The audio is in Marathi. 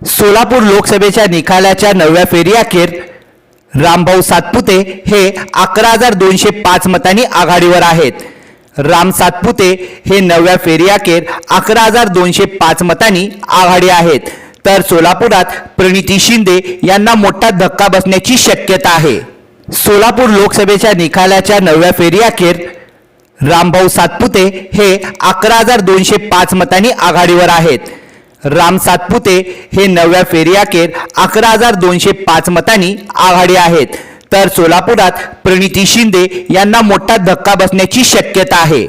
सोलापूर लोकसभेच्या निकालाच्या नवव्या फेरीअखेर रामभाऊ सातपुते हे अकरा हजार दोनशे पाच मतांनी आघाडीवर आहेत. राम सातपुते हे नवव्या फेरीअखेर अकरा हजार दोनशे पाच मतांनी आघाडी आहेत. तर सोलापुरात प्रणिती शिंदे यांना मोठा धक्का बसण्याची शक्यता आहे. सोलापूर लोकसभेच्या निकालाच्या नवव्या फेरीअखेर रामभाऊ सातपुते हे अकरा हजार दोनशे पाच मतांनी आघाडीवर आहेत. राम सातपुते हे नवव्या फेरीअखेर अकरा हजार दोनशे पाच मतांनी आघाडी आहेत. तर सोलापुरात प्रणिती शिंदे यांना मोठा धक्का बसण्याची शक्यता आहे.